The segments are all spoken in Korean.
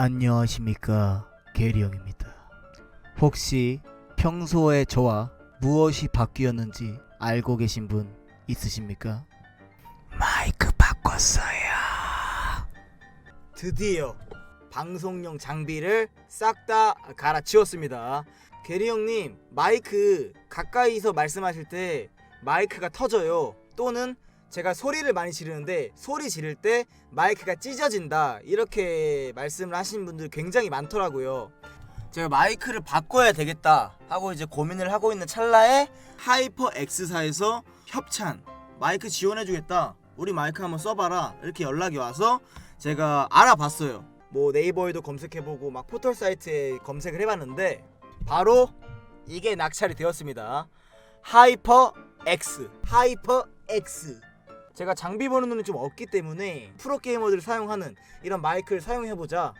안녕하십니까 게리형입니다. 혹시 평소에 저와 무엇이 바뀌었는지 알고 계신 분 있으십니까? 마이크 바꿨어요. 드디어 방송용 장비를 싹 다 갈아치웠습니다. 게리 형님 마이크 가까이서 말씀하실 때 마이크가 터져요. 또는 제가 소리를 많이 지르는데 소리 지를 때 마이크가 찢어진다 이렇게 말씀을 하시는 분들 굉장히 많더라고요. 제가 마이크를 바꿔야 되겠다 하고 이제 고민을 하고 있는 찰나에 하이퍼 X사에서 협찬 마이크 지원해주겠다. 우리 마이크 한번 써봐라 이렇게 연락이 와서 제가 알아봤어요. 뭐 네이버에도 검색해보고 막 포털 사이트에 검색을 해봤는데 바로 이게 낙찰이 되었습니다. 하이퍼 X, 하이퍼 X. 제가 장비 보는 눈이 좀 없기 때문에 프로 게이머들이 사용하는 이런 마이크를 사용해보자.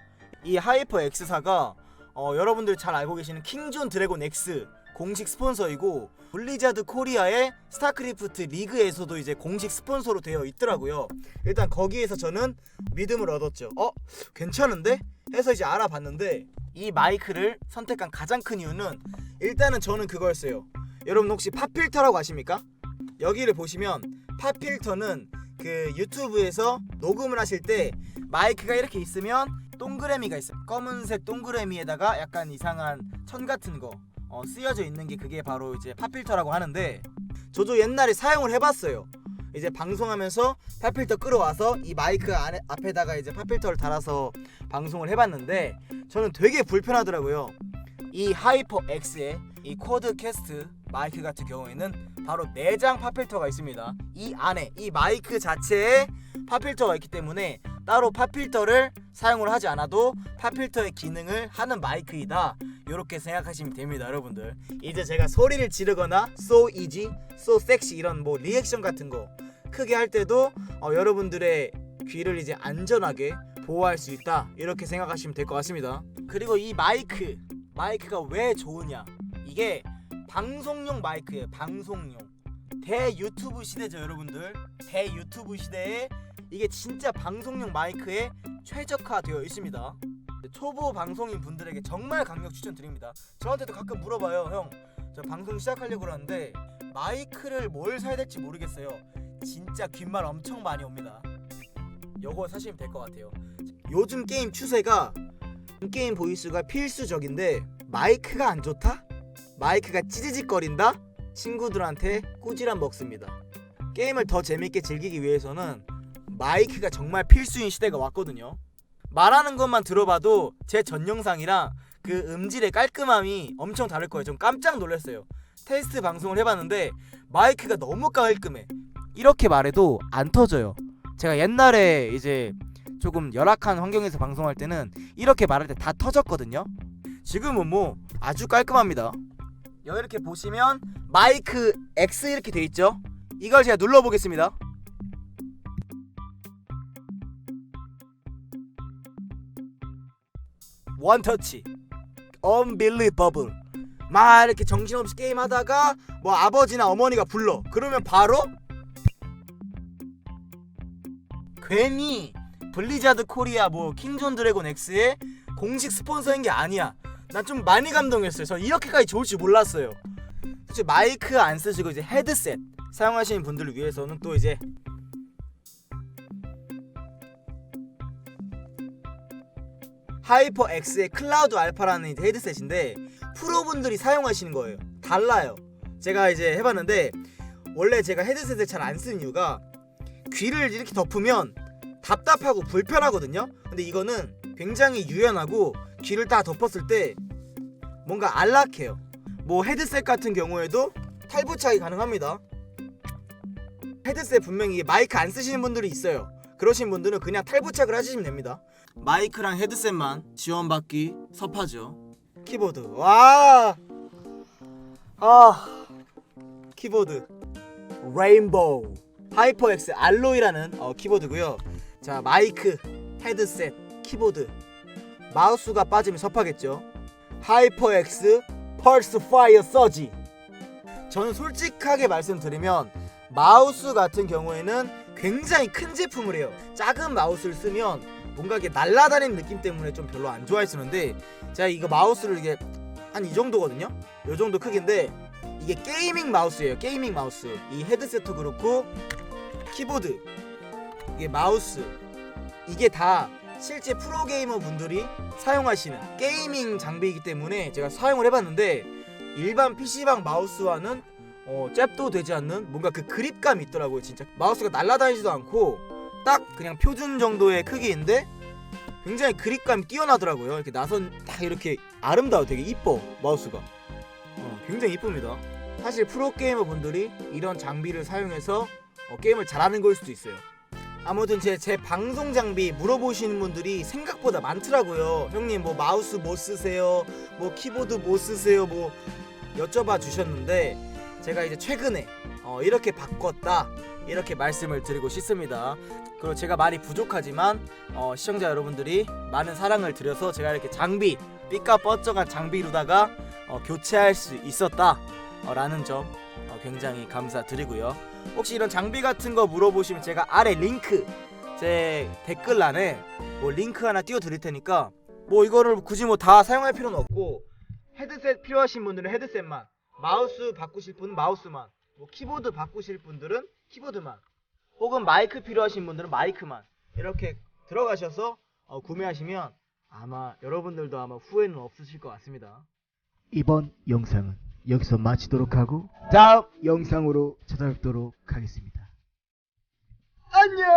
이 하이퍼 X사가 어, 여러분들 잘 알고 계시는 킹존 드래곤 X 공식 스폰서이고 블리자드 코리아의 스타크래프트 리그에서도 이제 공식 스폰서로 되어 있더라고요. 일단 거기에서 저는 믿음을 얻었죠. 어? 괜찮은데? 해서 이제 알아봤는데 이 마이크를 선택한 가장 큰 이유는 일단은 저는 그거였어요. 여러분 혹시 팝필터라고 아십니까? 여기를 보시면 팝필터는 그 유튜브에서 녹음을 하실 때 마이크가 이렇게 있으면 동그라미가 있어요. 검은색 동그라미에다가 약간 이상한 천 같은 거 어, 쓰여져 있는 게 그게 바로 이제 팝필터라고 하는데 저도 옛날에 사용을 해봤어요. 이제 방송하면서 팝필터 끌어와서 이 마이크 안에, 앞에다가 이제 팝필터를 달아서 방송을 해봤는데 저는 되게 불편하더라고요. 이 하이퍼 X의 이 쿼드 캐스트 마이크 같은 경우에는 바로 내장 팝필터가 있습니다. 이 안에 이 마이크 자체에 팝필터가 있기 때문에 따로 팝필터를 사용을 하지 않아도 팝필터의 기능을 하는 마이크이다. 이렇게 생각하시면 됩니다, 여러분들. 이제 제가 소리를 지르거나 so easy, so sexy 이런 뭐 리액션 같은 거 크게 할 때도 어, 여러분들의 귀를 이제 안전하게 보호할 수 있다. 이렇게 생각하시면 될 것 같습니다. 그리고 이 마이크, 마이크가 왜 좋으냐? 이게 방송용 마이크예요. 방송용. 대 유튜브 시대죠, 여러분들. 대 유튜브 시대에 이게 진짜 방송용 마이크에 최적화되어 있습니다. 초보 방송인 분들에게 정말 강력 추천드립니다. 저한테도 가끔 물어봐요, 형. 저 방송 시작하려고 그러는데 마이크를 뭘 사야 될지 모르겠어요. 진짜 귓말 엄청 많이 옵니다. 요거 사시면 될 것 같아요. 요즘 게임 추세가 게임 보이스가 필수적인데 마이크가 안 좋다? 마이크가 찌지직거린다? 친구들한테 꾸지람 먹습니다. 게임을 더 재밌게 즐기기 위해서는 마이크가 정말 필수인 시대가 왔거든요. 말하는 것만 들어봐도 제 전 영상이랑 그 음질의 깔끔함이 엄청 다를 거예요. 좀 깜짝 놀랐어요. 테스트 방송을 해봤는데 마이크가 너무 깔끔해. 이렇게 말해도 안 터져요. 제가 옛날에 이제 조금 열악한 환경에서 방송할 때는 이렇게 말할 때 다 터졌거든요. 지금은 뭐 아주 깔끔합니다. 여기 이렇게 보시면 마이크 X 이렇게 돼 있죠. 이걸 제가 눌러 보겠습니다. 원 터치 언빌리버블 막 이렇게 정신없이 게임하다가 뭐 아버지나 어머니가 불러 그러면 바로 괜히 블리자드 코리아 뭐 킹존 드래곤 X의 공식 스폰서인 게 아니야 난 좀 많이 감동했어요 저 이렇게까지 좋을 줄 몰랐어요 사실 마이크 안 쓰시고 이제 헤드셋 사용하시는 분들을 위해서는 또 이제 하이퍼 X의 클라우드 알파라는 이제 헤드셋인데 프로분들이 사용하시는 거예요. 달라요. 제가 이제 해봤는데 원래 제가 헤드셋을 잘 안 쓰는 이유가 귀를 이렇게 덮으면 답답하고 불편하거든요. 근데 이거는 굉장히 유연하고 귀를 다 덮었을 때 뭔가 안락해요. 뭐 헤드셋 같은 경우에도 탈부착이 가능합니다. 헤드셋 분명히 마이크 안 쓰시는 분들이 있어요. 그러신 분들은 그냥 탈부착을 하시면 됩니다. 마이크랑 헤드셋만 지원받기 섭하죠. 키보드. 와. 아. 키보드. 레인보우. 하이퍼엑스 알로이라는 어, 키보드고요. 자, 마이크, 헤드셋, 키보드. 마우스가 빠지면 섭하겠죠. 하이퍼엑스 펄스 파이어 서지. 저는 솔직하게 말씀드리면 마우스 같은 경우에는 굉장히 큰 제품을 해요. 작은 마우스를 쓰면 뭔가 이게 날아다니는 느낌 때문에 좀 별로 안 좋아했었는데 제가 이거 마우스를 이게 한 이 정도거든요. 이 정도 크기인데 이게 게이밍 마우스예요. 게이밍 마우스. 이 헤드셋도 그렇고 키보드, 이게 마우스 이게 다 실제 프로게이머 분들이 사용하시는 게이밍 장비이기 때문에 제가 사용을 해봤는데 일반 PC방 마우스와는 어, 잽도 되지 않는 뭔가 그 그립감이 있더라고요 진짜. 마우스가 날아다니지도 않고 딱 그냥 표준 정도의 크기인데 굉장히 그립감이 뛰어나더라고요. 이렇게 나선 딱 이렇게 아름다워 되게 이뻐 마우스가. 어, 굉장히 이쁩니다. 사실 프로게이머 분들이 이런 장비를 사용해서 어, 게임을 잘하는 걸 수도 있어요 아무튼 제, 제 방송 장비 물어보시는 분들이 생각보다 많더라고요. 형님 뭐 마우스 뭐 쓰세요? 뭐 키보드 뭐 쓰세요? 뭐 여쭤봐 주셨는데 제가 이제 최근에 어, 이렇게 바꿨다. 이렇게 말씀을 드리고 싶습니다. 그리고 제가 말이 부족하지만 어, 시청자 여러분들이 많은 사랑을 드려서 제가 이렇게 장비 삐까뻔쩍한 장비로다가 어, 교체할 수 있었다라는 점 어, 굉장히 감사드리고요. 혹시 이런 장비 같은 거 물어보시면 제가 아래 링크 제 댓글란에 뭐 링크 하나 띄워 드릴 테니까 뭐 이거를 굳이 뭐 다 사용할 필요는 없고 헤드셋 필요하신 분들은 헤드셋만 마우스 바꾸실 분은 마우스만 뭐 키보드 바꾸실 분들은 키보드만 혹은 마이크 필요하신 분들은 마이크만 이렇게 들어가셔서 어, 구매하시면 아마 여러분들도 아마 후회는 없으실 것 같습니다 이번 영상은 여기서 마치도록 하고 다음 영상으로 찾아뵙도록 하겠습니다. 안녕